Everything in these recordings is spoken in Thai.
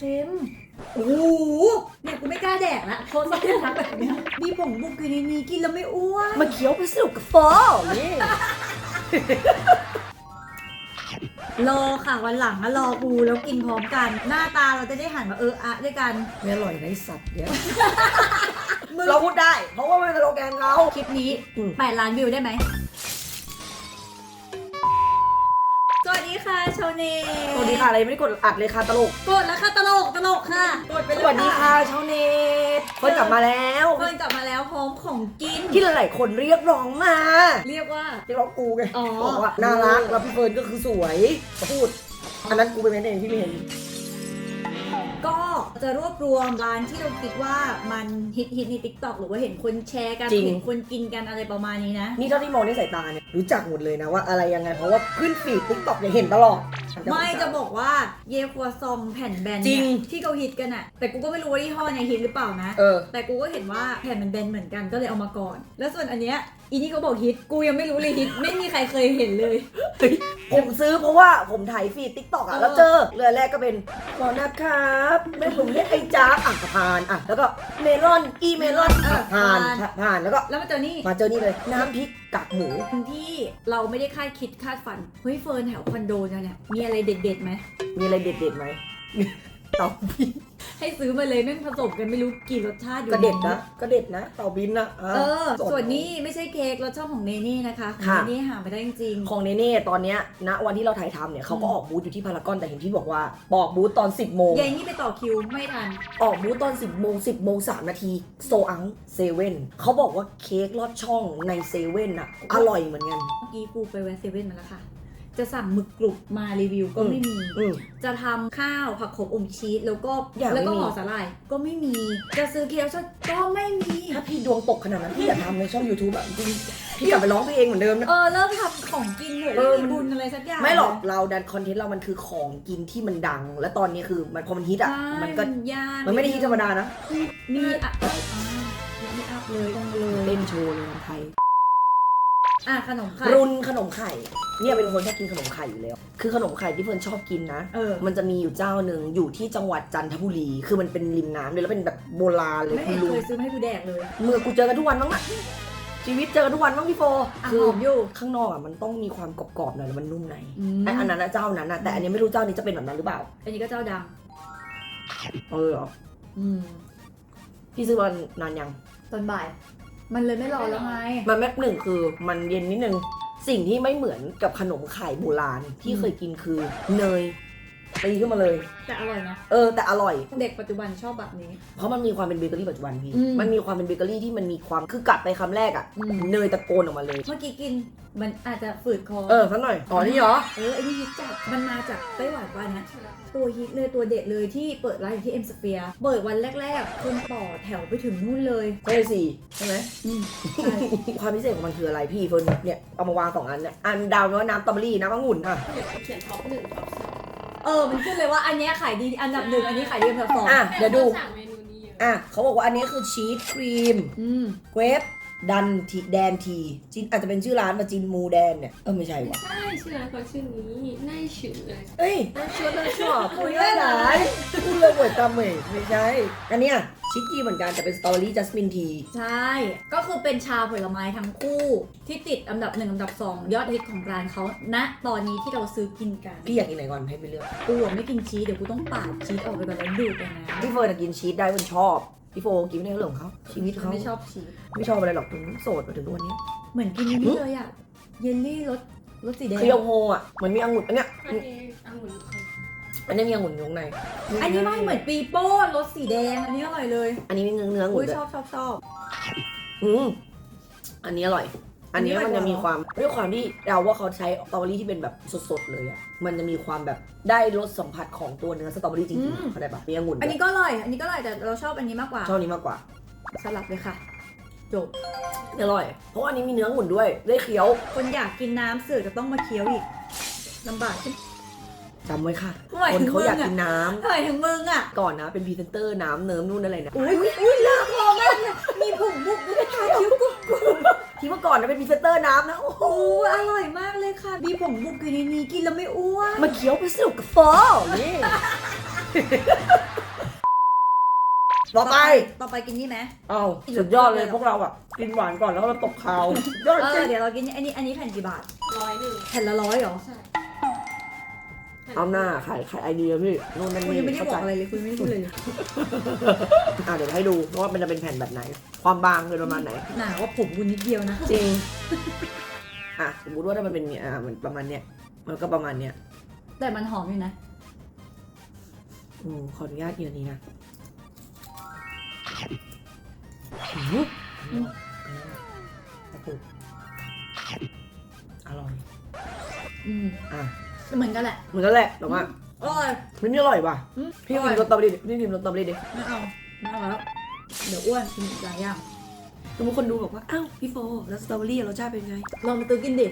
เค็มโอ้โหเนี่ยกูไม่กล้าแดกละโทษสักพักแบบเนี้ยมีผงบุกอยู่ในนี้กินแล้วไม่อ้วนมาเคี้ยวไปสนุกกับฟอนี่รอค่ะวันหลังอะรอกูแล้วกินพร้อมกัน หน้าตาเราจะได้หันมาเอออะด้วยกันไม่อร่อยนะไอสัตว์เนี่ยเราพูดได้ เพราะว่ามันเป็นสโลแกนเรา คลิปนี้อืม8ล้านวิวได้ไหม ดีค่ะโชเน่สวัสดีค่ะอะไรไม่ได้กดอัดเลยค่ะตลก กดแล้วค่ะตลกตลกค่ะกดไปสเลยวัสดีค่ะชาวเน็ตเฟิร์นกลับมาแล้วเฟิร์นกลับมาแล้วพร้อมของกิน ที่หลายๆคนเรียกร้องมาเรียกว่า เรียกร้องกูไงอ๋อ บอกว่าน่ารักแล้วพี่เฟิร์นก็คือสวยพูดอันนั้นกูไปเม้นเองที่ไม่เห็น ก็จะรวบรวมร้านที่เราคิดว่ามันฮิตฮิตใน t ิ k t o k หรือว่าเห็นคนแชร์กันจริง เห็นคนกินกันอะไรประมาณนี้นะ นี่เท่าที่มองด้วยสายตาเนี่ยรู้จักหมดเลยนะว่าอะไรยังไงเพราะว่าขึ้นฟีดติ๊กต็อกเนี่ยเห็นตลอด ไม่จะบอกว่าเยครัวซองแผ่นแบนจริเนี่ยง ที่เขาฮิตกันอะแต่กูก็ไม่รู้ว่ายี่ห้อเนี่ยฮิตหรือเปล่านะ เออ แต่กูก็เห็นว่าแผ่นมันแบนเหมือนกันก็เลยเอามาก่อน แล้วส่วนอันเนี้ย อีนี่เขาบอกฮิต กูยังไม่รู้เลยฮิต ไม่มีใครเคยเห็นเลย ผมซื้อเพราะว่าผมถ่ายฟีดติ๊กต็อกอะ เออ แล้วเจอเรือแรกก็เป็นขอนะครับแม่ผมเรียกไอ้จ้าอะผ่านอะ แล้วก็เมลอนอีเมลอนอะผ่านผ่านแล้วก็แล้วมาเจอนี่มาเจอนี่เลย น้ำพริกกากหมู ที่เราไม่ได้คาดคิดคาดฝัน เฮ้ยเฟิร์นแถวคอนโดเนี่ยเนี่ยมีอะไรเด็ดๆไหมมีอะไรเด็ดๆไหม เต่าบินให้ซื้อมาเลยแม่งผสมกันไม่รู้กี่รสชาติอยู่ก็เด็ดในนะก็เด็ดนะเต่าบินนะเออส่วนนี้ไม่ใช่เค้กรสชาติของเนเน่นะคะของค่ะ เนเน่หาไม่ได้จริงๆของเนเน่ตอนเนี้ยณวันที่เราถ่ายทำเนี่ยเขาก็อืม ออกบูธอยู่ที่พารากอนแต่เห็นที่บอกว่าบอกบูธตอน 10โมงยายนี่ไปต่อคิวไม่ทัน ออกบูธตอน 10โมง10โมง3นาทีโซอังเซเว่นเขาบอกว่าเค้กลอดช่องในเซเว่นอะอร่อยเหมือนกัน เมื่อกี้กูไปแวะเซเว่นมาแล้วค่ะ จะสั่งหมึกกรุบมารีวิวก็ไม่มี อืม จะทำข้าวผักโขมอมชีสแล้วก็อย่างแล้วก็ไม่มีห่อสาหร่ายก็ไม่มี จะซื้อเคียวชดก็ไม่มี ถ้าพี่ดวงตกขนาดนั้นพี่อย่าทำในช่อง YouTube แบบจริงๆพี่กลับไปร้องเพลงเหมือนเดิมนะ เออเริ่มทำของกินเถอะเออมีบุญอะไรสักอย่างไม่หรอกเราดันคอนเทนต์เรามันคือของกินที่มันดัง และตอนนี้คือมันพอมันฮิตอะ ใช่มันก็ยากมันไม่ได้ฮิตธรรมดานะ มีอะอ่ามีอัพเลยต้องเลยเล่นโชว์เลยคนไทย อะขนมไข่ รุนขนมไข่ เนี่ยเป็นคนชอบกินขนมไข่อยู่แล้ว คือขนมไข่ที่เฟิร์นชอบกินนะเออ มันจะมีอยู่เจ้าหนึ่งอยู่ที่จังหวัดจันทบุรี คือมันเป็นริมน้ำเลยแล้วเป็นแบบโบราณเลยไม่คุเห็ณนลุเคงยซื้อมาให้กูแดกเลยเมื่อกูเจอกันทุกวันบ้างนะชีวิตเจอกันทุกวันบ้างพี่โฟอะคืหออมอยู่ ข้างนอกอะมันต้องมีความกรอบๆหน่อยแล้วมันนุ่มในอืม ไอ้อันนั้นนะเจ้านั้นนะแต่อันนี้ไม่รู้เจ้านี้จะเป็นแบบนั้นหรือเปล่า อันนี้ก็เจ้าดังเออเหรออืมพี่ซื้อมานานยังตอนบ่าย มันเลยไม่รอแล้วไง มันแม็กหนึ่งคือมันเย็นนิดนึง สิ่งที่ไม่เหมือนกับขนมไข่โบราณที่เคยกินคือเนย ตีขึ้นมาเลย แต่อร่อยนะ เออแต่อร่อย เด็กปัจจุบันชอบแบบนี้ เพราะมันมีความเป็นเบเกอรี่ปัจจุบันพี่ อืมมันมีความเป็นเบเกอรี่ที่มันมีความคือกัดไปคำแรกอะอืม เนยตะโกนออกมาเลย เมื่อกี้กินมันอาจจะฝืดคอ เออสักหน่อยอ๋อนี่เหรอ เออไอ้นี่ฮิตจัดมันมาจากไต้หวันวันนะตัวฮิตเลยตัวเด็ดเลยที่เปิดร้านอยู่ที่เอ็มสเปียเปิดวันแรกๆ คนต่อแถวไปถึงนู่นเลยก็เลยสี่ใช่ไหม อืมใช่ความพิเศษของมันคืออะไรพี่เฟิร์นเนี่ยเอามาวางสองอันเนี่ยอันดาวว่าน้ำสตรอเบอรี่น้ำองุ่นอะเดี๋ยวไปเขียนท็อปหนึ่งท็อปสอง เออ มันขึ้นเลยว่าอันเนี้ยขายดีอันดับหนึ่งอันนี้ขายดีอันดับสองอะ เดี๋ยวดูสั่งเมนูนี้เยอะอะเขาบอกว่าอันนี้คือชีสครีมอืม เกรป ดันทีแดนทีจินอาจจะเป็นชื่อร้านมาจินมูแดนเนี่ยเออไม่ใช่ไม่วะใช่ชื่อร้านเขาชื่อนี้น่าชื่อเลยเอ้ยน่าเชื่อน่าเชื่อพูดได้ไหนพูดเลยหวยตามเมยไม่ใช่อันเนี้ยชิคกี้เหมือนกันแต่เป็นสตรอเบอรี่จัสมินทีใช่ ก็คือเป็นชาผลไม้ทั้งคู่ ที่ติดอันดับหนึ่งอันดับสองยอดฮิตของร้านเขาณตอนนี้ที่เราซื้อกินกันพี่อยากกินไหนก่อนให้ไปเลือกกูอะไม่กินชีสเดี๋ยวกูต้องปาดชีสออกไปก่อนแล้วดูดไปนะพี่เฟิร์นอะกินชีสได้มันชอบ พี่โฟกินไม่ได้เรื่องของเขาชีวิตเขาไม่ชอบชีสไม่ชอบอะไรหรอกถึงโสดมาถึงทุกวันนี้เหมือนกินอันนี้เลยอะเยลลี่รสรสสีแดงเคียวโฮอะเหมือนมีองุ่นอันเนี้ยอันนี้องุ่นเขาอันเนี้ยมีองุ่นอยู่ข้างในอันนี้ไม่เหมือนปีโป้รสสีแดงอันนี้อร่อยเลย อันนี้มีเนื้อเนื้อองุ่อุ้นยด้วยชอบชอบชอบอืมอันนี้อร่อย อันนี้อันนี้มันจะอร่อยมีความด้วยความที่เราว่าเขาใช้สตรอเบอรี่ที่เป็นแบบสดๆเลยอะมันจะมีความแบบได้รสสัมผัสของตัวเนื้อสตรอเบอรี่จริงๆเข้าใจปะมีองุ่นอันนี้ก็อร่อย อันนี้ก็อร่อยแต่เราชอบอันนี้มากกว่า ชอบอันนี้มากกว่าสลับเลยค่ะ จบ อร่อย เพราะว่าอันนี้มีเนื้อองุ่นด้วยได้เคี้ยวคนอยากกินน้ำเสือกจะต้องมาเคี้ยวอีกลำบากใช่ไหมจำไว้ค่ะทำไมคนถึงเขามึงอยากอะ กินน้ำทำไมถึงมึงอะ ก่อนนะเป็นพรีเซนเตอร์น้ำเนิ้มนู่นอะไรนะ อุ้ยอุ้ยเลิกพอมากเลยมีผงบุกด้วยค่ะคิ้วกุ๊กกุ๊ก ที่เมื่อก่อนนะเป็นพรีเซนเตอร์น้ำนะ โอ้โห โอ้อร่อยมากเลยค่ะ มีผงบุกอยู่ในนี้กินแล้วไม่อ้วน มาเคี้ยวไปสนุกกับฟอนี่ ต่อไป ต่อไปกินนี่ไหม เอาสุดยอดเลยพวกเราอะ กินหวานก่อนแล้วก็มาตบคาสุดยอดเอจริอง เดี๋ยวเรากินอันนี้อันนี้แผ่นกี่บาทร้อยหนึ่งแผ่นละร้อยเหรอ ใช่ เอาหน้าขายขายไอเดียพี่นู่นนั่นคุณนี่ยังไม่ได้เข้าบใจอกอะไรเลยคุณไม่ได้พูดเลยอะเดี๋ยวให้ดูว่ามันจะเป็นแผ่นแบบไหน ความบางเป็นประมาณไหน หนาว่าผมคุณนิดเดียวนะจริง อะสมมติว่าถ้ามันเป็นเนี่ยอะมันประมาณเนี้ยมันก็ประมาณเนี้ยแต่มันหอมอยู่นะอืมขออนุญาตกินอันนี้นะอืมอืมกระปุกอร่อยอืมอะ เหมือนกันแหละเหมือนกันแหละแต่ว่าอร่อยมันนี่อร่อยว่ะอืมพี่อกิร่อยนรสสตรอเบอรี่ดิพี่กินรสสตรอเบอรี่ดิไม่เอาไม่เอาแล้วเดี๋ยวอ้วนกินอีกหลายอย่างสมมติคนดูบอกว่าอ้าวพี่โฟแล้วสตรอเบอรี่รสชาติเป็นไงลองไปซื้อกินดิ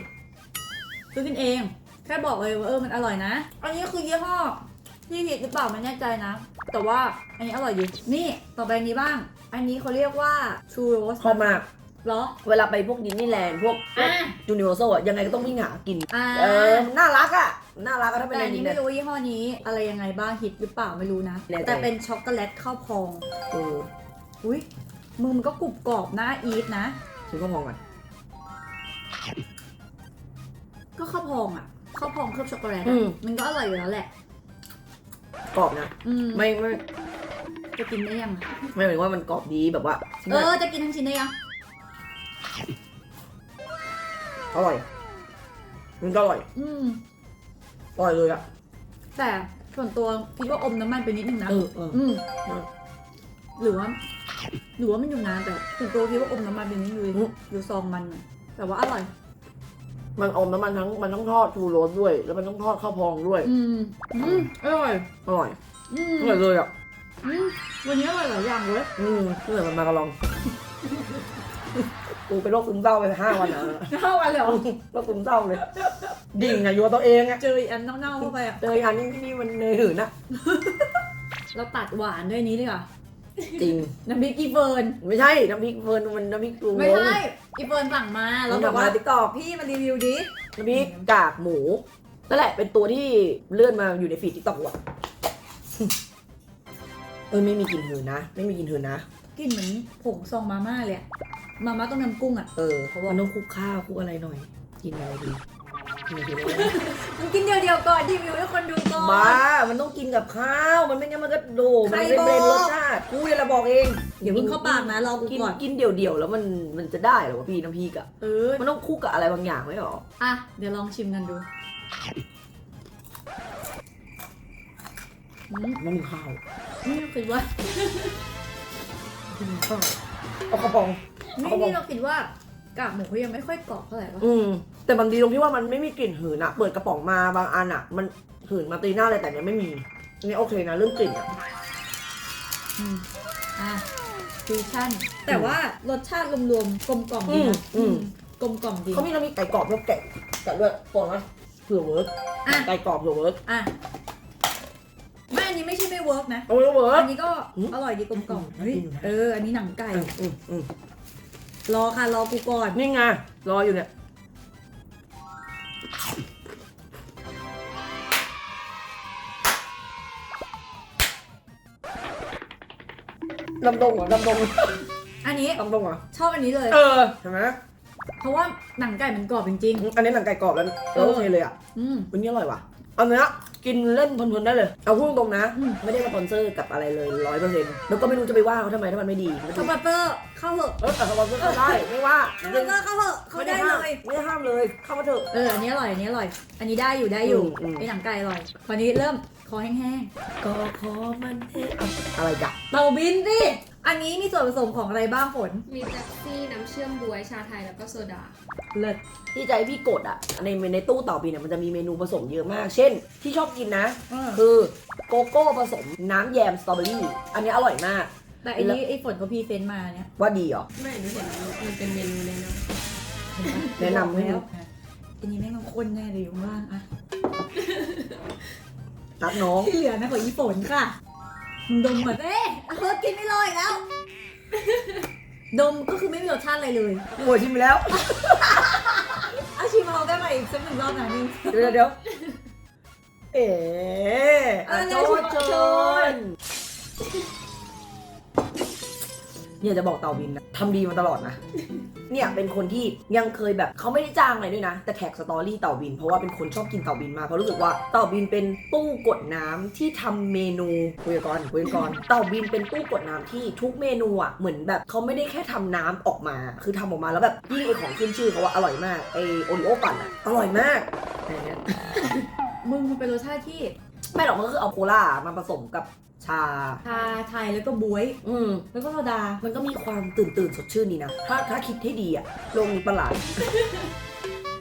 ซื้อกินเอง แค่บอกเลยว่าเออมันอร่อยนะ อันนี้คือยี่ห้อที่ผิดหรือเปล่าไม่แน่ใจนะ แต่ว่าอันนี้อร่อยดีนี่ต่อไปอันนี้บ้าง อันนี้เขาเรียกว่าชูโรส ชอบมาก เหรอ เวลาไปพวกดิสนีย์แลนด์พวกอะยูนิเวอร์แซลอะยังไงก็ต้องวิ่งหากิน อ่าเออมันน่ารักอะน่ารักอะถ้าเป็นแต่อะไรอันนี้นี้เนี่ไม่ยรู้ยี่ห้อนี้ อะไรยังไงบ้างฮิตหรือเปล่าไม่รู้นะแน่ใจแต่เป็นช็อกโกแลตข้าวพอง เอออุ้ยมึงมันก็กรุบกรอบน่าอีทนะ ฉันก็มองก่อนก็ข้าวพองอะข้าวพองเคลือบช็อกโกแลตอือะมมันก็อร่อยอยู่แล้วแหละ กรอบนะ อืมไม่ไม่จะกินได้ยัง ไม่หมายถึงว่ามันกรอบดีแบบว่าเออจะกินทั้งชิ้นได้ยัง อร่อย มันก็อร่อยอืม อร่อยเลยอะแต่ส่วนตัวคิดว่าอมน้ำมันไปนิดนึงนะเออเออ อืมอืมหรือว่า หรือว่ามันอยู่นานแต่ส่วนตัวคิดว่าอมน้ำมันไปนิดนึงอืมอยู่ซองมันอะแต่ว่าอร่อย มันอมน้ำมันทั้งมันต้องทอดทูโรสด้วย แล้วมันต้องทอดข้าวพองด้วย อืมอืมอร่อย อร่อย อืมอร่อยเลยอะอืมวันนี้อร่อยหลายอย่างเลยอืมเหมือนมันมากระลอง กูเป็นโรคซึมเศร้าไปห้าวันอะเท่ากันเลยเหรอโรคซึมเศร้าเลย ดิ่งอะอยู่กับตัวเองอะเจออีกอันเน่าๆเข้าไปอะเจออันนี้ที่นี่มันเนยหืนอะเราตัดหวานด้วยนี้ดีกว่าจริง น้ำพริกอีเฟิร์นไม่ใช่น้ำพริกเฟิร์นมันน้ำพริกปรุงไม่ใช่อีเฟิร์นสั่งมาเรามันบอกว่าทำมาติ๊กตอกพี่มารีวิวดิน้ำพริกกากหมูนั่นแหละเป็นตัวที่เลื่อนมาอยู่ในฟีดติ๊กต็อกว่ะเออไม่มีกลิ่นหืนนะ ไม่มีกลิ่นหืนนะกลินเหมือนผงซองมาม่าเลยอะ มาม่าต้มยำกุ้งอะเออเขาบอกมันต้องคลุกข้าวคลุกอะไรหน่อย กินอะไรดีกินอะไรดีวะมันกินเดียวๆก่อนรีวิวให้คนดูก่อน บ้า มันต้องกินกับข้าว มันไม่งั้นมันก็โดมันใครเป็นเบรนบอกรสชาติกูเนี่ยละบอกเองอย่าเพิ่งเข้าปากนะรอกูกินก่อนกินเดี่ยวๆแล้วมันมันจะได้เหรอวะพี่น้ำพริกอะเออมันต้องคลุกกับอะไรบางอย่างไหมหรออะเดี๋ยวลองชิมกันดูอืมไม่มีข้าวนี่คิดว่าไม่มีข้าวเอากระป๋อง นี่เอาบอกนี่เราคิดว่ากากหมูเขายังไม่ค่อยกรอบเท่าไหร่ปะอืม แต่มันดีตรงที่ว่ามันไม่มีกลิ่นหืนอะเปิดกระป๋องมาบางอันอะมันหืนมาตีหน้าเลยแต่เนี้ยไม่มีอันนี้โอเคนะเรื่องกลิ่นอะอืมอะฟิวชั่น แต่ว่ารสชาติรวมๆกลมกล่อมดีนะอืมกลมกล่อมดี เขามีน้ำพริกไก่กรอบแล้วแกะแกะด้วยปอนไหมเผื่อเวิร์กอะ ไก่กรอบเผื่อเวิร์กอะไม่อันนี้ไม่ใช่ไม่เวิร์กนะ เอาไว้เวิร์อัก นนี้ก็อืม อร่อยดีกลมกล่อมอืมเฮ้ยอืมเออ อันนี้หนังไก่ อืมอืมอืม รอค่ะ รอกูก่อน นี่ไง รออยู่เนี่ย ลำดงเหรอลำดงอันนี้ลำดงเหรอ ชอบอันนี้เลย เออใช่ไหมเพราะว่าหนังไก่มันกรอบจริง อันนี้หนังไก่กรอบแล้วแล้วโอเคเลยอะ ๆ อืม วันนี้อร่อยว่ะ อันเนี้ย กินเล่นเพลินๆได้เลย เอาพูดตรงๆนะอืมไม่ได้สปอนเซอร์กับอะไรเลยร้อยเปอร์เซ็นต์แล้วก็ไม่รู้จะไปว่าเขาทำไมถ้ามันไม่ดีไม่สดีปอนเซอร์เข้าเหอะเออแต่สปอนเซอร์เขาได้ไม่ว่าสปอนเซอร์เข้าเหอะเขาไม่ได้ได้ห้ามเลยไม่ได้ห้ามเลยเข้ามาเถอะเอออันนี้อร่อยอันนี้อร่อย อันนี้ได้อยู่ได้อยู่อืมอืมไอหนังไก่อร่อยคราวนี้เริ่มคอแห้งก็ขอมันให้เอาอะไรจ้ะๆเต่าบินสิ อันนี้มีส่วนผสมของอะไรบ้างฝนมีแจ็คซี่น้ำเชื่อมบวยชาไทยแล้วก็โซดา เลิศ ที่ใจพี่กดอะ ในในตู้เต่าปีเนี่ยมันจะมีเมนูผสมเยอะมาก เช่น ที่ชอบกินนะ คือโกโก้ผสมน้ำแยมสตรอเบอรี่ อันนี้อร่อยมาก แต่อันนี้ไอฝนเขาพรีเซนต์มาเนี่ยว่าดีเหรอ ไม่รู้เห็นมันเป็นเมนูเลยนะแนะนำให้แล้วอันนี้แม่งต้องข้นแน่เลยอยู่ข้างล่างอะรักน้อง ที่เหลือนะของอีฝนค่ะมึงดมก่อนเอ๊ะเพิร์ดกินไม่ลอยแล้ว ดมก็คือไม่มีรสชาติอะไรเลยหัวชิมไปแล้วอาชิมเอาได้ไหมอีกสักหนึ่งรอบหน่อยนึงเดี๋ยวเดี๋ยวเอ๋เออโจเร็วโจโจน เนี่ยจะบอกเต่าบินนะทำดีมาตลอดนะ เนี่ยเป็นคนที่ยังเคยแบบเขาไม่ได้จ้างอะไรด้วยนะ แต่แท็กสตอรี่เต่าบิน เพราะว่าเป็นคนชอบกินเต่าบินมากเพราะรู้สึกว่าเต่าบินเป็นตู้กดน้ำที่ทำเมนูคุยกันก่อนคุยกันก่อนเต่าบินเป็นตู้กดน้ำที่ทุกเมนูอะเหมือนแบบเขาไม่ได้แค่ทำน้ำออกมา คือทำออกมาแล้วแบบยิ่งไอของขึ้นชื่อเขาว่าอร่อยมากไอโอริโอปั่นอะอร่อยมากอะไรเงี้ยมึงมันเป็นรสชาติที่ไม่หรอกมันก็คือเอาโคล่ามาผสมกับ ชา ชาไทยแล้วก็บวย อืมแล้วก็โซดา มันก็มีความตื่นตื่นๆสดชื่นดีนะ ถ้าถ้าคิดให้ดีอะโลกนี้ประหลาด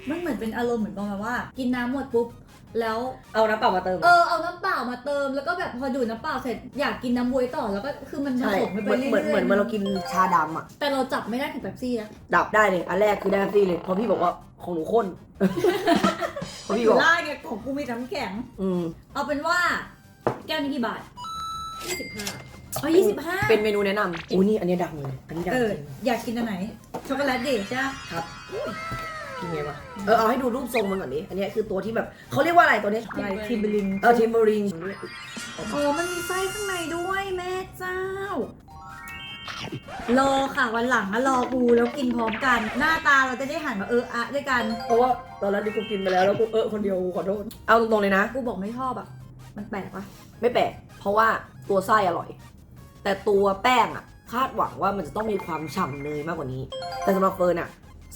มันเหมือนเป็นอารมณ์เหมือนประมาณว่า กินน้ำหมดปุ๊บ แล้ว เอาน้ำเปล่ามาเติม เออเอาน้ำเปล่ามาเติม แล้วก็แบบพอดูดน้ำเปล่าเสร็จอยากกินน้ำบวยต่อแล้วก็คือมันผใช่สมกันเหไปมือนเรื่อยเหมือนเหมือนเมื่อเรากินชาดำอะแต่เราจับไม่ได้ถึงแบบซี่นะดับได้เลย อันแรกคือได้ซี่เลยเพราะพี่บอกว่าของหนูข้น เพราะพี่อยู่บอกได้ไงของกูมีน้ำแข็ง อืม เอาเป็นว่า แก้วนี้กี่บาท 25อ๋อยี่สิบห้าเป็นเมนูแนะนำอุ้ยนี่อันนี้ดังเลย อันนี้ดังเออจริงอยากกินอันไหน ช็อกโกแลตเดชใช่ปะครับกินไงวะ เออเอาให้ดูรูปทรงมันก่อนดิ อันนี้คือตัวที่แบบเขาเรียกว่าอะไรตัวนี้อะไรทิมเบลิน เออเทมเบอริงอ๋อมันมีไส้ข้างในด้วยแม่เจ้า รอค่ะวันหลังอะรอกูแล้วกินพร้อมกัน หน้าตาเราจะได้หันมาเอออะด้วยกัน เพราะว่าตอนแรกที่กูกินไปแล้วแล้วกูเออคนเดียวกูขอโทษ เอาตรงๆเลยนะ กูบอกไม่ชอบอะมันแปลกปะไม่แปลก เพราะว่า ตัวไส้อร่อย แต่ตัวแป้งอะคาดหวังว่ามันจะต้องมีความฉ่ำเนยมากกว่านี้ แต่สำหรับเฟิร์นอะ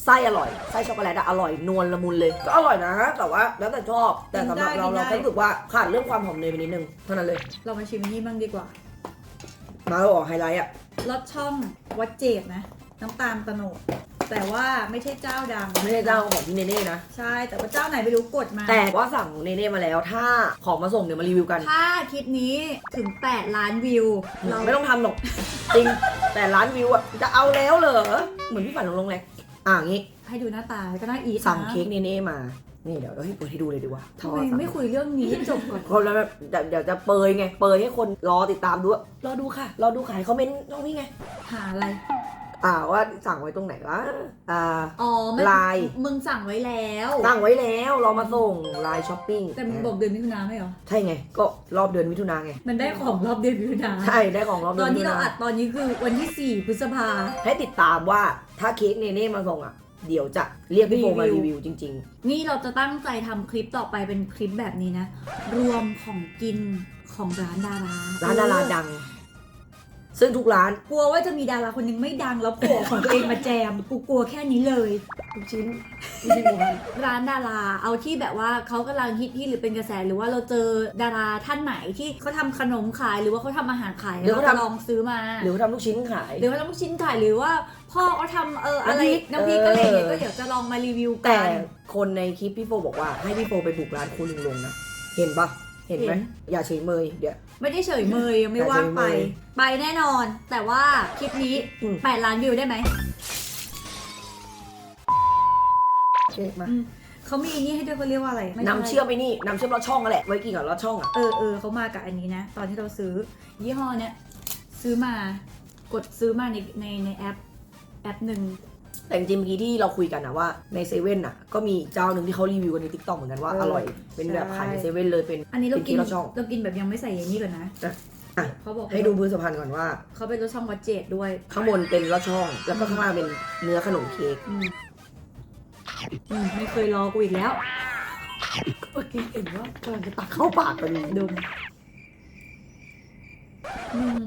ไส้อร่อยไส้ช็อกโกแลตอะอร่อยนวลละมุนเลย ก็อร่อยนะ แต่ว่าแล้วแต่ชอบแต่สำหรับเราเราแค่รู้สึกว่าขาดเรื่องความหอมเนยไปนิดนึงเท่านั้นเลย เรามาชิมนี่บ้างดีกว่ามาแล้วออกไฮไลท์อะรสช่องวัดเจดนะ น้ำตาลตะโนด แต่ว่าไม่ใช่เจ้าดังไม่ใช่เจ้าของพี่เนเน่นะ ใช่ แต่ว่าเจ้าไหนไม่รู้กดมา แต่ว่าสั่งเนเน่มาแล้ว ถ้าของมาส่งเดี๋ยวมารีวิวกัน ถ้าคลิปนี้ถึง 8 ล้านวิว เราไม่ต้องทำหรอก จริง แต่ร้านวิวอะจะเอาแล้วเหรอ เหมือนพี่ฝันลงลงเลยอ่างี้ ให้ดูหน้าตาก็น่าอีทสั่งนะเค้กเนเน่มา นี่เดี๋ยวเราให้เปิดให้ดูเลยดีกว่าทำไมไม่คุยเรื่องนี้ให้จบก่อนคนแล้วแบบเดี๋ยวเดี๋ยวจะเปยไง เปยให้คนรอติดตามดูอะรอดูค่ะ รอดูขายคอมเมนต์ตรงนี้ไง หาอะไร อ่าว่าสั่งไว้ตรงไหนวะอ่า อ๋อมันไลน์ มึงสั่งไว้แล้วสั่งไว้แล้วรอมาส่งไลน์ช้อปปิ้งแต่มึงบอกเดือนมิถุนาไม่เหรอ ใช่ไง ก็รอบเดือนมิถุนาไง มันได้ของรอบเดือนมิถุนาใช่ได้ของรอบเดืตออนนมิที่ถุเรานาอัดตอนนี้คือวันที่ 4 พฤษภา ให้ติดตามว่าถ้าเค้กเนเน่มาส่งอะ เดี๋ยวจะเรียกพี่โฟมารีรีวิวิววจริง นี่เราจะตั้งใจทำคลิปต่อไปเป็นคลิปแบบนี้นะ รวมของกินของร้านดารา ๆ ร้านดาราดัง ซึ่งทุกร้าน กลัวว่าจะมีดาราคนหนึงไม่ดังแล้วโผล่ของตัวเองมาแจม กูกลัวแค่นี้เลยทุกชิ้นทุกชิ้นหมดเลยร้านดาราเอาที่แบบว่าเขากำลังฮิตที่หรือเป็นกระแสหรือว่าเราเจอดาราท่านไหนที่เขาทำขนมขายหรือว่าเขาทำอาหารขายเราจะลองซื้อมา หรือว่าทำลูกชิ้นขาย หรือว่าทำลูกชิ้นขายหรือว่าพ่อเขาทำเอออะไรน้ำพริกน้ำพริกอะไรอย่างเงี้ยเออ ก็เดี๋ยวจะลองมารีวิวกัแต่นคนในคลิปพี่โฟบอกว่าให้พี่โฟไปบุกร้านคุณลุงลงนะ เห็นปะ เห็นไหมเห็นอย่าเฉยเมยเดี๋ยว ไม่ได้เฉยเมยยังไม่ว่างไปแต่เฉยเมยไปแน่นอน แต่ว่าคลิปนี้ อืม 8 ล้านวิวได้ไหมเช็คมาอืมเขามีนี่ให้ด้วยเขาเรียกว่าอะไรไใน้ำเชื่อมไปนี่น้ำเชื่อมลอดช่องนั่นแหละไว้กินกับลอดช่องอะเออเออเขามากับอันนี้นะ ตอนที่เราซื้อ ยี่ห้อเนี้ยซื้อมากดซื้อมาในในในแอป แอปหนึ่ง แต่จริงๆเมื่อกี้ที่เราคุยกันนะว่าในเซเว่นอะก็มีเจ้าหนึ่งที่เขารีวิวกันในทิกตอกเหมือนกันว่าเอออร่อยเป็นแบบใช่ขายในเซเว่นเลยเป็นอันนี้เรากินเป็นที่เราชอบ เรากินแบบยังไม่ใส่ยานี่ก่อนนะอะอะเขาบอกให้ดูพื้นสะพานก่อนว่า เขาเป็นรสช่องวัดเจดด้วยข้างบนเป็นลอดช่อง แล้วก็ข้างล่างเป็นเนื้อขนมเค้กอืมอืมไม่เคยรอกูอีกแล้วเมื่อกี้เห็นว่ากำลังจะตักเข้าปากพอดีดมอืม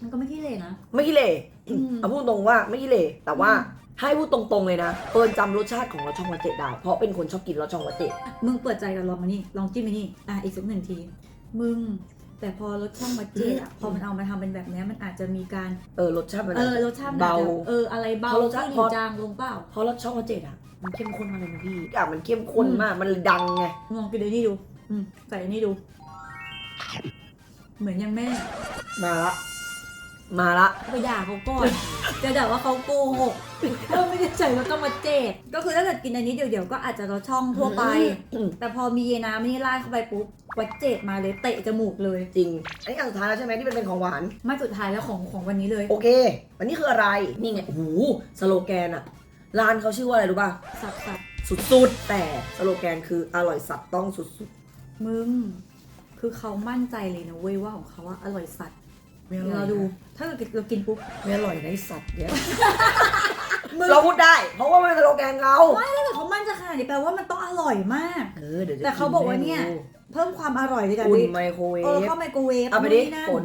มันก็ไม่ขี้เหร่นะ ไม่ขี้เหร่อืม เอาพูดตรงว่าไม่ขี้เหร่แต่ว่าอืม ให้พูดตรงๆเลยนะเปินจำรสชาติของลอดช่องวัดเจดได้ เพราะเป็นคนชอบกินลอดช่องวัดเจดมึงเปิดใจกันลองมานี่ ลองจิ้มมานี่ อะ อีกสักหนึ่งที มึง แต่พอรสช่องวัดเจดอะ พอมันเอามาทำเป็นแบบเนี้ยมันอาจจะมีการ เออรสชาติมัน เออ รสชาติมันเบาอจจะเออ อะไรเบาเพราะรสชาติขึ้นหรือพอ จางลงเปล่าเพราะรสช่องวัดเจดอะมันเข้มข้นมากเลยนะพี่อะมันเข้มข้นมากมันเลยดังไงลองกินอันนี้ดู อืม ใส่อันนี้ดู เหมือนยังแม่ มาละมาละไปด่าเขาก่อน จะด่าว่าเขาโกหก เออไม่ได้ใส่รสช่องวัดเจดก็คือถ้าเกิดกินอันนี้เดี๋ยวๆก็อาจจะรสช่องทั่วไป อืม แต่พอมีเยน้ำนี่ราดเข้าไปปุ๊บวัดเจดมาเลยเตะจมูกเลย จริง อันนี้อันสุดท้ายแล้วใช่ไหมที่เป็นเป็นของหวาน มาสุดท้ายแล้วของของวันนี้เลยโอเค วันนี้คืออะไร นี่ไงโอ้โหสโลแกนอะร้านเขาชื่อว่าอะไรรู้ป่ะ สับสับสุดๆ แต่สโลแกนคืออร่อยสัตว์ต้องสุดมึง คือเขามั่นใจเลยนะเว้ยว่าของเขาอะอร่อยสัตว์ไม่อเดี๋ยวร่อยเราดู ถ้าเราเรากินปุ๊บ ไม่อร่อยในะไอ้สัตว์เนี่ย เราพูดได้ เพราะว่ามันเป็นสโลแกนเราถ้าเกิดเขามั่นใจขนาดนี้แปลว่ามันต้องอร่อยมาก เออเดี๋ยวจะแต่เขาบอกว่าเนี่ย เพิ่มความอร่อยด้วยกันอุ่นดิไมโครเวเออฟเข้าไมโครเวฟเอาไปดินู่นนี่นั่นฝน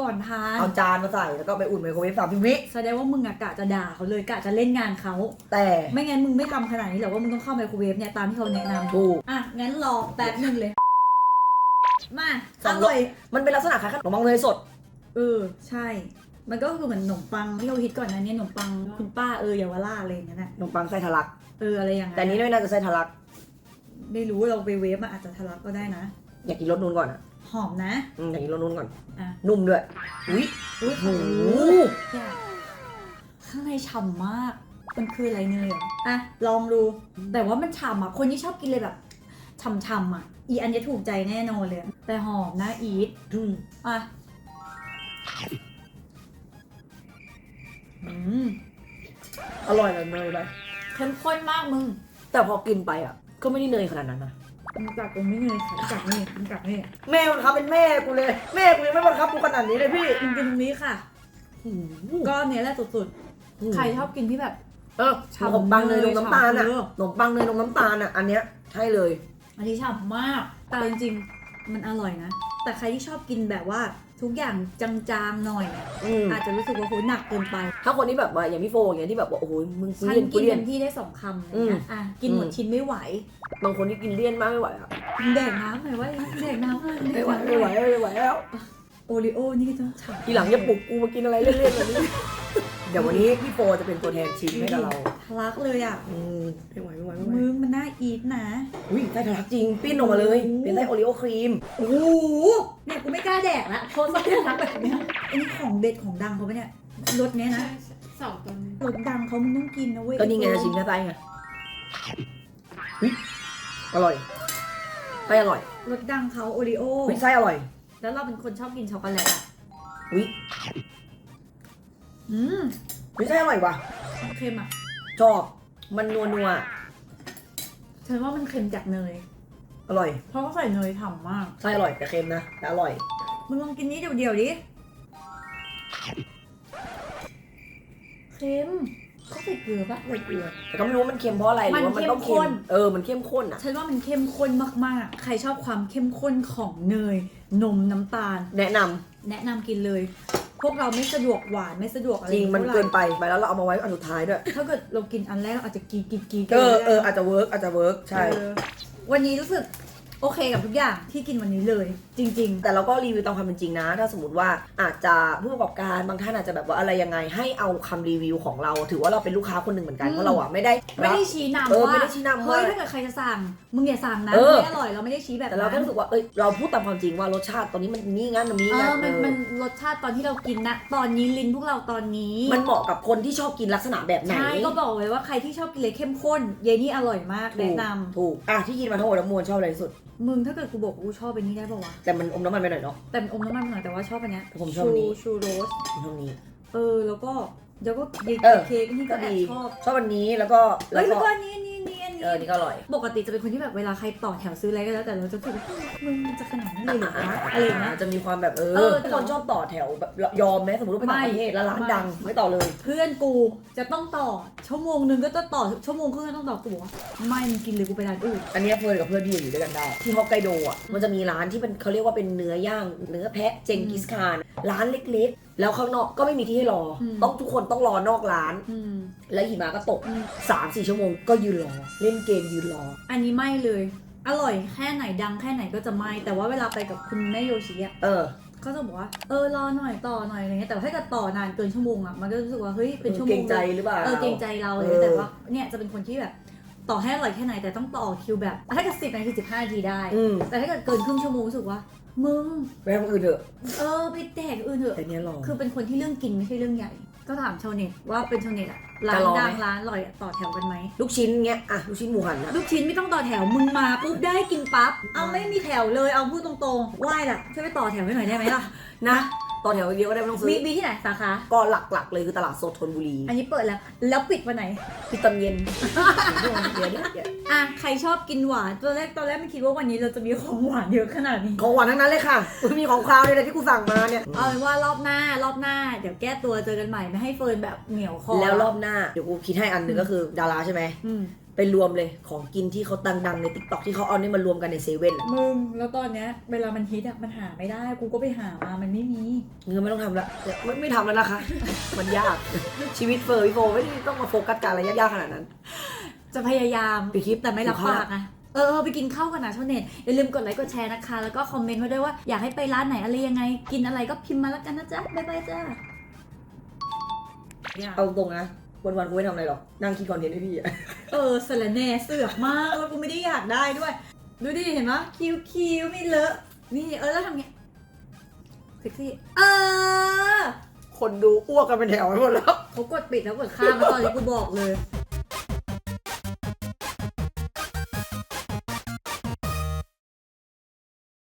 ก่อนทานเอาจานมาใส่แล้วก็ไปอุ่นไมโครเวฟสามสิบวิแสดงว่ามึงอะกะจะด่าเขาเลยกะจะเล่นงานเขาแต่ไม่งั้นมึงไม่ทำขนาดนี้หรอกว่ามึงต้องเข้าไมโครเวฟเนี่ยตามที่เขาแนะนำถูก อะงั้นรอแป๊บหนึ่งเลย มาสอองรสร่อยมันเป็นลักษณะคล้ายๆขนมปังเนยสด เออใช่ มันก็คือเหมือนขนมปังที่เราฮิตก่อนนะเนี่ยขนมปังคุณป้าเออเยาวราชอะไรอย่างเงี้ยน่ะขนมปังไส้ทะลัก เอออะไรอย่างเงี้ยแต่อันนี้ไม่น่าจะไส้ทะลัก ไม่รู้เราไปเวฟมันอาจจะทะลักก็ได้นะ อยากกินรสนู้นก่อนอะหอมนะ อืมอยากกินรสนู้นก่อน อะ นุ่มด้วย อุ้ยอุ้ยโอ้โหเนี่ยข้างในฉ่ำมาก มันคืออะไรเนยเหรออะลองดู แต่ว่ามันฉ่ำอะคนที่ชอบกินเลยแบบฉ่ำๆอะ อีอันนี้ถูกใจแน่นอนเลย แต่หอมนะอีทอืมอะ อืมอร่อยแบบเนยไปเข้มข้นมากมึง แต่พอกินไปอะ ก็ไม่ได้เนยขนาดนั้นนะมึงกัดตรงนี้เลยค่ะกัดนี่มึงกัดนี่แม่มันครับเป็นแม่กูเลย แม่กูยังไม่บังคับกูขนาดนี้เลยพี่มึงกินตรงนี้ค่ะ อืมก็เนี้ยแหละสุดๆ ใครชอบกินที่แบบ เออขนมปังเนยนมน้ำตาลอะฉ่ำเนยขนมปังเนยนมน้ำตาลอะอันเนี้ยใช่เลย อันนี้ฉ่ำมาก แต่จริงๆ มันอร่อยนะ แต่ใครที่ชอบกินแบบว่าทุกอย่างจางๆหน่อย อืมอาจจะรู้สึกว่าโหหนักเกินไปถ้าคนที่แบบว่าอย่างพี่โฟอย่างเงี้ยที่แบบว่าโอ้โหมึงกูฉันเลี่ยนกูกินเลี่ยเต็น มที่ได้สองคำอะไรอืมเงี้ยอะกินหมดอืมชิ้นไม่ไหวบางคนที่กินเลี่ยนมากไม่ไหวอะแดกน้ำหน่อยว่าแดกน้ำหน่อยไม่ไหวไม่ไหวไม่ไหวแล้วโอริโอนี่ก็ต้องฉ่ำทีหลังอย่าปลุกกูมากินอะไรเล่นๆแบบนี้ เดี๋ยววันนี้พี่โฟจะเป็นตัวแทนชิมให้กับเราทะลักเลยอะอืมไม่ไหวไม่ไหวไม่ไหวมึงมันน่าอีทนะ อุ้ยไส้ทะลักจริง ปิ้นออกมาเลย เป็นไส้โอรีโอครีม โอ้โหเนี่ยกูไม่กล้าแดกละโทษสักทะลักแบบเนี้ยอันนี้ของเด็ดของดังเขาปะเนี่ยรสเนี้ยนะสองตัวนี้รสดังเขามึงต้องกินนะเว้ยก็นี่ไงจะชิมแค่ไส้ไงอุ๊ยอร่อยไส้อร่อยรสดังเขาโอริโออุ๊ยไส้อร่อย แล้วเราเป็นคนชอบกินช็อกโกแลตอะอุ้ย อืมอุ๊ยไส้อร่อยว่ะเค็มอะชอบมันนัวนัวฉันว่ามันเค็มจากเนย อร่อยเพราะเขาใส่เนยฉ่ำมากไส้อร่อยแต่เค็มนะแต่อร่อย มึงลองกินนี้เดี๋ยวๆดิ เค็มเขาใส่เกลือปะใส่เกลือ แต่ก็ไม่รู้ว่ามันเค็มเพราะอะไรหรือว่ามันต้องมันเข้เค็มข้นมเออมันเข้มข้นอะ ฉันว่ามันเข้มข้นมากๆ ใครชอบความเข้มข้นของเนย นมน้ำตาล แนะนำแนะนำกินเลย พวกเราไม่สะดวกหวานไม่สะดวกอะไรจริงมันท่าไหเกินไปไปแล้วเราเอามาไว้อันสุดท้ายด้วย ถ้าเกิดเรากินอันแรกเราอาจจะกีกีกีเออเอออาจจะเวิร์กอาจจะเวิร์กใช่เออวันนี้รู้สึก โอเคกับทุกอย่างที่กินวันนี้เลย จริงแต่เราก็รีวิวตามความเป็นจริงนะ ถ้าสมมติว่าอาจจะผู้ประกอบการบางท่านอาจจะแบบว่าอะไรยังไงให้เอาคำรีวิวของเรา ถือว่าเราเป็นลูกค้าคนหนึ่งเหมือนกัน อืม เพราะเราอะไม่ได้ๆไม่รับ ได้ชี้นำเออว่าไม่ได้ชี้นำเฮ้ยว่าถ้าเกิดใครจะสั่งมึงอย่าสั่งนะเออ ไม่อร่อยเราไม่ได้ชี้แบบแต่เราแค่นั้นรู้สึกว่าเอ้ยเราพูดตามความจริงว่ารสชาติตอนนี้มันนี่งั้นมันนี่เองั้อนมันเออมันรสชาติตอนที่เรากินนะตอนนี้ลิ้นพวกเราตอนนี้ มันเหมาะกับคนที่ชอบกินลักษณะแบบไหน ใช่ก็บอกเลยว่าใครที่ชอบกินเลยเข้มข้น เยนี่อร่อยมากถูแนะกนำ ถูกอะที่กินมาทั้งหมดทั้งมวลชอบอะไรที่สุด มึงถ้าเกิดกูบอกกูชอบอันนี้ได้ป่าวะ แต่มันอมน้ำมันไปหน่อยเนาะ แต่มันอมน้ำมันหน่อยแต่ว่าชอบอันเนี้ยผมชอบอันนี้ ชูโรสผมชอบนี้ เออแล้วก็เดี๋ยวก็เยเออเค้กนี่ก็ก็แอดีบชอบชอบอันนี้แล้วก็เฮ้แล้ยวแล้วก็ก็อันนี้อันนี้อันนี้อันนี้ เออนี่ก็อร่อย ปกติจะเป็นคนที่แบบเวลาใครต่อแถวซื้ออะไรก็แล้วแต่เราจะรู้สึกว่ามึงมันจะขนาดนั้นเลยเหรอวะอะไรอย่างเงี้ย จะมีความแบบเอเอออทุกคนชอบต่อแถวแบบยอมไหมสมมติว่าไปต่างประเทศแล้วร้านไม่ดังไม่ต่อเลย เพื่อนกูจะต้องต่อชั่วโมงนึงก็ต้องต่อชั่วโมงครึ่งก็ต้องต่อกูบอกว่าไม่มึงกินเลยกูไปร้านอื่น อันเนี้ยเฟิร์นกับเพื่อนที่อยู่ด้วยกันได้ ที่ฮอกไกโดอะมันจะมีร้านที่เป็นเขาเรียกว่าเป็นเนื้อย่าง เนื้อแพะเจงกิสคานร้านเล็กๆ แล้วข้างนอกก็ไม่มีที่ให้รออมต้องทุกคนต้องรอนอกร้านอืมแล้วหิมะก็ตกอืม3 4ชั่วโมงก็ยืนรอ เล่นเกมยืนรอ อันนี้ไม่เลย อร่อยแค่ไหนดังแค่ไหนก็จะไม่ แต่ว่าเวลาไปกับคุณแม่โยชิอะเออเขาจะบอกว่าเออรอหน่อยต่อหน่อยอะไรเงี้ยแต่ว่าถ้าเกิดต่อนานเกินชั่วโมงอะมันก็รู้สึกว่าเฮ้ยเป็นชั่วโมเกรงงใจเลยหรือเปล่าเออเกรงใจเราเลเอยอแต่ว่าเนี่ยจะเป็นคนที่แบบ ต่อให้อร่อยแค่ไหนแต่ต้องต่อคิวแบบ ถ้าเกิดสิบนาทีสิบห้านาทีได้ อืมแต่ถ้าเกิดเกินครึ่งชั่วโมงรู้สึกว่า มึงไปทำอื่นเถอะเออไปแดกอื่นเถอะ แต่เนี้ยรอ คือเป็นคนที่เรื่องกินไม่ใช่เรื่องใหญ่ ก็ถามชาวเน็ตว่าเป็นชาวเน็ตอะร้านจะรอไหม ดังร้านอร่อยอะต่อแถวกันไหม ลูกชิ้นเงี้ยอะลูกชิ้นหมูหันอะ ลูกชิ้นไม่ต้องต่อแถว มึงมาปุ๊บได้กินปั๊บ เอาอืมไม่มีแถวเลย เอาพูดตรงๆ ไหว้ล่ะ ช่วยไปต่อแถวให้หน่อยได้ไหมล่ะ นะ ต่อแถวเดียวก็ได้ไม่ต้องซื้มีอมีที่ไหนสาขา ก็หลักๆเลยคือตลาดสดธนบุรีอันนี้เปิดแล้ว แล้วปิดวันไหนพี่ตอนเย็นเดี๋ยวเดี๋ยวเดี๋ยวอะ ใครชอบกินหวาน ตอนแรกตอนแรกไม่คิดว่าวันนี้เราจะมีของหวานเยอะขนาดนี้ ของหวานทั้งนั้นเลยค่ะอุ๊ยมีของคราวเลยนะที่กูสั่งมาเนี่ย เอาเป็นว่ารอบหน้ารอบหน้า เดี๋ยวแก้ตัวเจอกันใหม่ไม่ให้เฟิร์นแบบเหนียวคอแล้วรอบหน้าเดี๋ยวกูคิดให้อันหนึ่งก็คือดาราใช่ไหม อืม ไปรวมเลยของกินที่เขาดังๆในติ๊กต็อกที่เขาเอานี่มารวมกันในเซเว่นอะมึงแล้วตอนเนี้ยเวลามันฮิตอะมันหาไม่ได้ กูก็ไปหามามันไม่มีเงินไม่ต้องทำละไม่ไม่ทำแล้วนะคะ มันยากชีวิตเฟอร์วิโฟไม่ได้ต้องมาโฟกัสกับอะไรยากๆขนาดนั้น จะพยายามไปคลิปแต่ไม่รับกินข้าวปากนะเออเออไปกินข้าวกันนะชาวเน็ตอย่าลืมกดไลค์กดแชร์นะคะ แล้วก็คอมเมนต์มาด้วยว่าอยากให้ไปร้านไหนอะไรยังไง กินอะไรก็พิมพ์มาแล้วกันนะจ๊ะบ๊ายบายจ้าเอาตรงนะ วันๆกูไม่ทำอะไรหรอก นั่งคิดคอนเทนต์ให้พี่อะ เออสละแหน่เสือกมากแล้วกูไม่ได้อยากได้ด้วย ดูดิเห็นไหมคิ้วคิ้วไม่เลอะ นี่เออแล้วทำไงเซ็กซี่เออคนดูอ้วกกันเป็นแถวไปหมดแล้ว เขากดปิดแล้วกดข้ามมาตอนที่กูบอกเลยเ